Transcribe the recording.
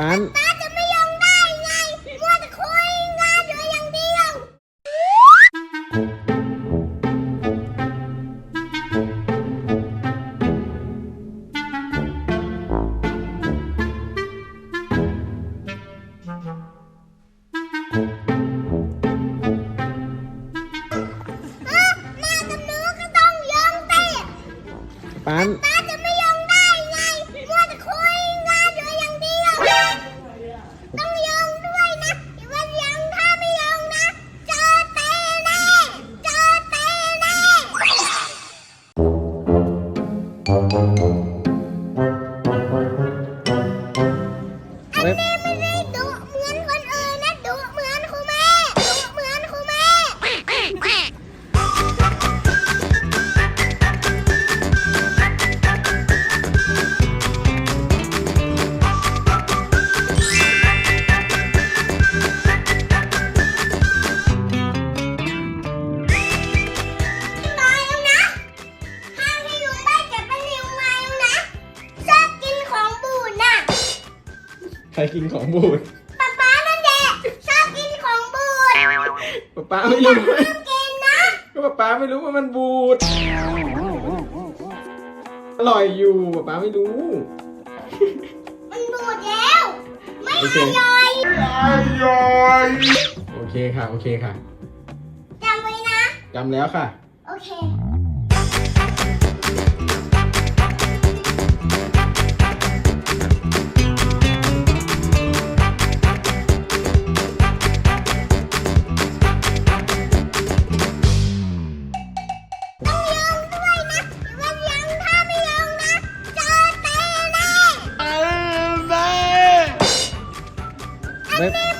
ปันป้าจะไม่ยอมได้ไงมัวแต่คุยงานอยู่อย่างเดียวเอ้อหน้ากับหนูก็ต้องยอมเตะปันป้า เว็บไม่ กินของบูดป๊าป๊านั่นแหละชอบกินของบูดป๊าป๊าไม่รู้ห้ามกินนะก็ป๊าป๊าไม่รู้ว่ามันบูด อร่อยอยู่ป๊าป๊าไม่รู้ มันบูดแล้ว ไม่โออเคร่อยโอเคค่ะ โอเคค่ะจำไว้นะ จำแล้วค่ะ โอเค 诶